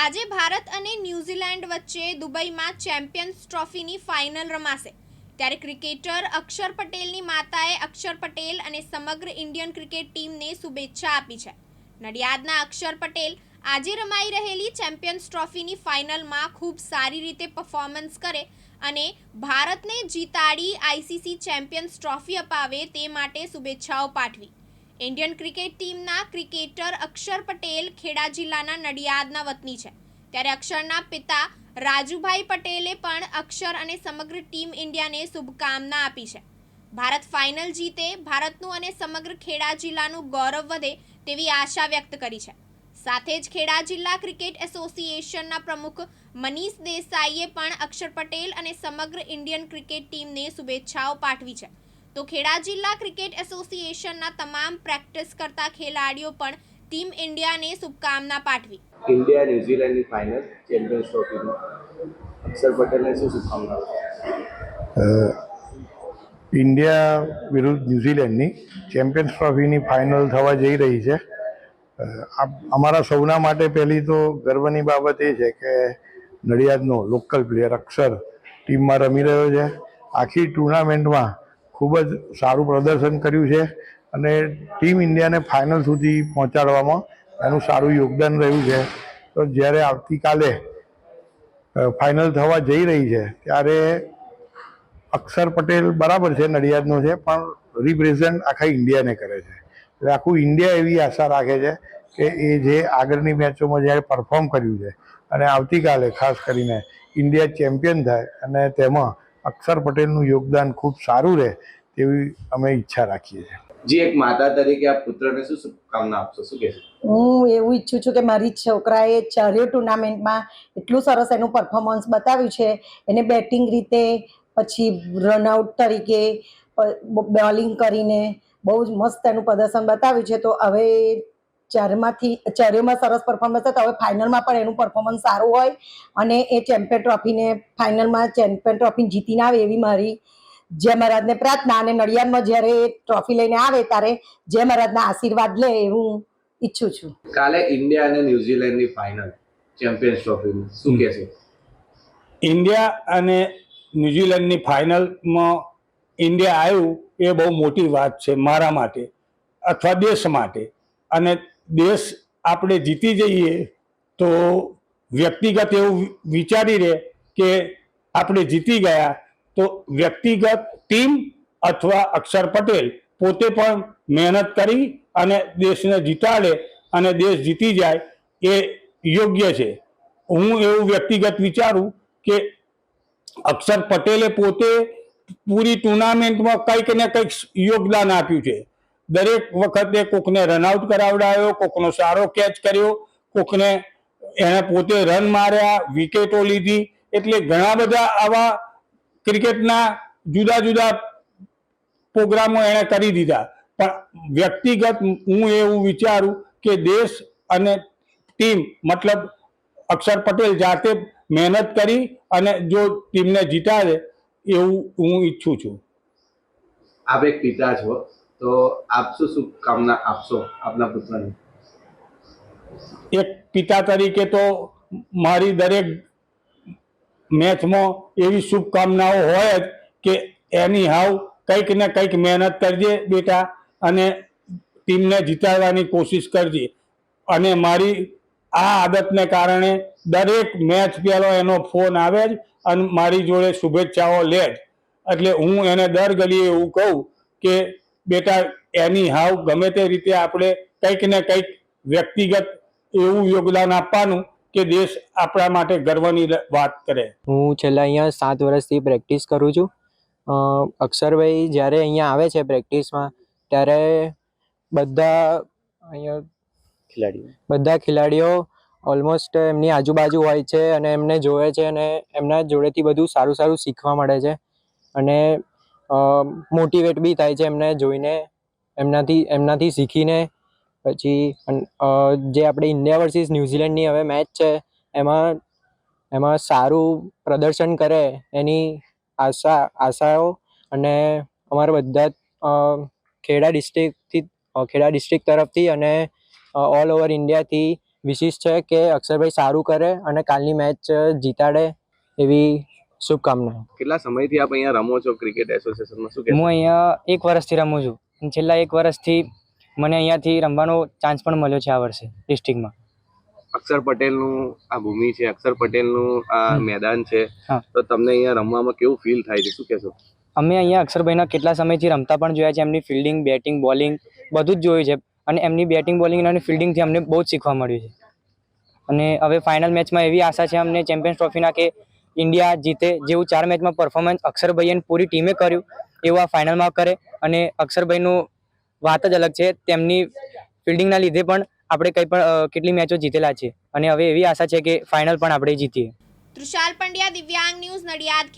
આજે ભારત અને ન્યૂઝીલેન્ડ વચ્ચે દુબઈમાં ચેમ્પિયન્સ ટ્રોફીની ફાઇનલ રમાશે. ત્યારે ક્રિકેટર અક્ષર પટેલની માતાએ અક્ષર પટેલ અને સમગ્ર ઇન્ડિયન ક્રિકેટ ટીમને શુભેચ્છા આપી છે. નડિયાદના અક્ષર પટેલ આજે રમાઈ રહેલી ચેમ્પિયન્સ ટ્રોફીની ફાઇનલમાં ખૂબ સારી રીતે પરફોર્મન્સ કરે અને ભારતને જીતાડી આઈસીસી ચેમ્પિયન્સ ટ્રોફી અપાવે તે માટે શુભેચ્છાઓ પાઠવી. ઇન્ડિયન ક્રિકેટ ટીમના ક્રિકેટર અક્ષર પટેલ ખેડા જિલ્લાના નડિયાદના વતની છે. ત્યારે અક્ષરના પિતા રાજુભાઈ પટેલે પણ અક્ષર અને સમગ્ર ટીમ ઇન્ડિયાને શુભકામના આપી છે. ભારત ફાઇનલ જીતે ભારતનું અને સમગ્ર ખેડા જિલ્લાનું ગૌરવ વધે તેવી આશા વ્યક્ત કરી છે. સાથે જ ખેડા જિલ્લા ક્રિકેટ એસોસિએશનના પ્રમુખ મનીષ દેસાઈએ પણ અક્ષર પટેલ અને સમગ્ર ઇન્ડિયન ક્રિકેટ ટીમને શુભેચ્છાઓ પાઠવી છે. તો ખેડા જિલ્લા ક્રિકેટ એસોસિએશનના તમામ પ્રેક્ટિસ કરતા ખેલાડીઓ પણ ટીમ ઇન્ડિયાને શુભકામના પાઠવી. ઇન્ડિયા ન્યુઝીલેન્ડની ફાઇનલ ચેમ્પિયન્સ ટ્રોફીની. અક્ષર પટેલને શું શુભકામના? ઇન્ડિયા વિરુદ્ધ ન્યૂઝીલેન્ડની ચેમ્પિયન્સ ટ્રોફીની ફાઇનલ થવા જઈ રહી છે. અમારા સૌના માટે પહેલી તો ગર્વની બાબત એ છે કે નડિયાદનો લોકલ પ્લેયર અક્ષર ટીમમાં રમી રહ્યો છે. આખી ટુર્નામેન્ટમાં ખૂબ જ સારું પ્રદર્શન કર્યું છે અને ટીમ ઇન્ડિયાને ફાઇનલ સુધી પહોંચાડવામાં એનું સારું યોગદાન રહ્યું છે. તો જ્યારે આવતીકાલે ફાઇનલ થવા જઈ રહી છે, ત્યારે અક્ષર પટેલ બરાબર છે, નડિયાદનો છે, પણ રિપ્રેઝન્ટ આખા ઇન્ડિયાને કરે છે. એટલે આખું ઇન્ડિયા એવી આશા રાખે છે કે એ જે આગળની મેચોમાં જ્યારે પરફોર્મ કર્યું છે અને આવતીકાલે ખાસ કરીને ઇન્ડિયા ચેમ્પિયન થાય અને તેમાં અક્ષર પટેલનું યોગદાન ખૂબ સારું રહે તેવી અમે ઈચ્છા રાખીએ છીએ. જી એક માતા તરીકે આ પુત્રને શું શુભકામના આપશો? શું કહેશો? હું એવું ઈચ્છું છું કે મારી છોકરાએ ચારેય ટુર્નામેન્ટમાં એટલું સરસ એનું પરફોર્મન્સ બતાવ્યું છે. એને બેટિંગ રીતે પછી રનઆઉટ તરીકે બોલિંગ કરીને બહુ જ મસ્ત એનું પ્રદર્શન બતાવ્યું છે. તો હવે ચારમાંથી ચારેયમાં સરસ પરફોર્મન્સ હતા. હવે ફાઇનલમાં પણ એનું પરફોર્મન્સ સારું હોય અને એ ચેમ્પિયન ટ્રોફીને ફાઇનલમાં ચેમ્પિયન ટ્રોફી જીતીને આવે એવી મારી જય મહારાજને પ્રાર્થના અને નડિયાદમાં જ્યારે એ ટ્રોફી લઈને આવે ત્યારે જય મહારાજના આશીર્વાદ લે એવું ઈચ્છું છું. કાલે ઇન્ડિયા અને ન્યુઝીલેન્ડની ફાઇનલ ચેમ્પિયન્સ ટ્રોફી શું કહેશો? ઇન્ડિયા અને ન્યૂઝીલેન્ડની ફાઇનલમાં ઇન્ડિયા આવ્યું એ બહુ મોટી વાત છે મારા માટે અથવા દેશ માટે. અને દેશ આપણે જીતી જઈએ તો વ્યક્તિગત એવું વિચારી રહે કે આપણે જીતી ગયા તો વ્યક્તિગત ટીમ અથવા અક્ષર પટેલ પોતે પણ મહેનત કરી અને દેશને જીતાડે અને દેશ જીતી જાય એ યોગ્ય છે. હું એવું વ્યક્તિગત વિચારું કે અક્ષર પટેલે પોતે પૂરી ટુર્નામેન્ટમાં કંઈક ને કંઈક યોગદાન આપ્યું છે. દરેક વખતે કોકને રનઆઉટ કરાવડાયો, કોકનો સારો કેચ કર્યો, કોકને એણે પોતે રન માર્યા વિકેટો લીધી. એટલે ઘણા બધા આવા ક્રિકેટના જુદા જુદા પ્રોગ્રામો એણે કરી દીધા. પણ વ્યક્તિગત હું એવું વિચારું કે દેશ અને ટીમ, મતલબ અક્ષર પટેલ જાતે મહેનત કરી અને જો ટીમને જીતાડે એવું હું ઈચ્છું છું. આપ એક પિતા છો. તો આપ શું શુભકામના આપશો આપના પુત્રને? એક પિતા તરીકે તો મારી દરેક મેચમાં એવી શુભકામનાઓ હોય જ કે એની હાવ કંઈક ને કંઈક મહેનત કરજે બેટા અને ટીમને જીતાડવાની કોશિશ કરજે. અને મારી આ આદતને કારણે દરેક મેચ પહેલો એનો ફોન આવે જ અને મારી જોડે શુભેચ્છાઓ લે જ. એટલે હું એને દર ગલીએ એવું કહું કે બેટા એની હાવ ગમે તે રીતે આપણે કંઈક ને કંઈક વ્યક્તિગત એવું યોગદાન આપવાનું કે દેશ આપણા માટે ગર્વની વાત કરે. હું છેલ્લા અહીંયા સાત વર્ષથી પ્રેક્ટિસ કરું છું. અ, અક્ષરભાઈ જ્યારે અહીંયા આવે છે પ્રેક્ટિસમાં ત્યારે બધા અહીંયા ખેલાડીઓ. બધા ખેલાડીઓ ઓલમોસ્ટ એમની આજુબાજુ હોય છે અને એમને જોવે છે અને એમના જોડેથી બધું સારું સારું શીખવા મળે છે. અને મોટિવેટ બી થાય છે એમને જોઈને, એમનાથી એમનાથી શીખીને. પછી જે આપણે ઇન્ડિયા વર્સિસ ન્યૂઝીલેન્ડની હવે મેચ છે, એમાં એમાં સારું પ્રદર્શન કરે એની આશા, આશાઓ અને અમારા બધા ખેડા ડિસ્ટ્રિક્ટથી ખેડા ડિસ્ટ્રિક્ટ તરફથી અને ઓલ ઓવર ઇન્ડિયાથી વિશિષ છે કે અક્ષરભાઈ સારું કરે અને કાલની મેચ જીતાડે એવી શુભકામનાઓ કેટલા સમયથી આપ અહીંયા રમો છો ક્રિકેટ એસોસિએશનમાં શું હું અહીંયા એક વર્ષથી રમું છું. અને છેલ્લા એક વર્ષથી મને અહીંયાથી રમવાનો ચાન્સ પણ મળ્યો છે આ વર્ષે ડિસ્ટ્રિક્ટમાં અક્ષર પટેલનું આ ભૂમિ છે. અક્ષર પટેલનું આ મેદાન છે. તો તમને અહીંયા રમવામાં કેવું ફીલ થાય છે? શું કહેશો? અમે અહીંયા અક્ષરભાઈના કેટલા સમયથી રમતા પણ જોયા છે. એમની ફિલ્ડિંગ બેટિંગ બોલિંગ બધું જ જોયું છે. અને એમની બેટિંગ બોલિંગ અને ફિલ્ડિંગથી અમને બહુ જ શીખવા મળ્યું છે. અને હવે ફાઇનલ મેચમાં એવી આશા છે અમને ચેમ્પિયન્સ ટ્રોફીના કે ઇન્ડિયા જીતે જેવું ચાર મેચમાં પરફોર્મન્સ અક્ષરભાઈ અને પૂરી ટીમે કર્યું એવું આ ફાઇનલમાં કરે. અને અક્ષરભાઈનું વાત જ અલગ છે. તેમની ફિલ્ડિંગના લીધે પણ આપણે કંઈ પણ કેટલી મેચો જીતેલા છે અને હવે એવી આશા છે કે ફાઇનલ પણ આપણે જીતીએ. તૃષાલ પંડ્યા, દિવ્યાંગ ન્યૂઝ નડિયાદ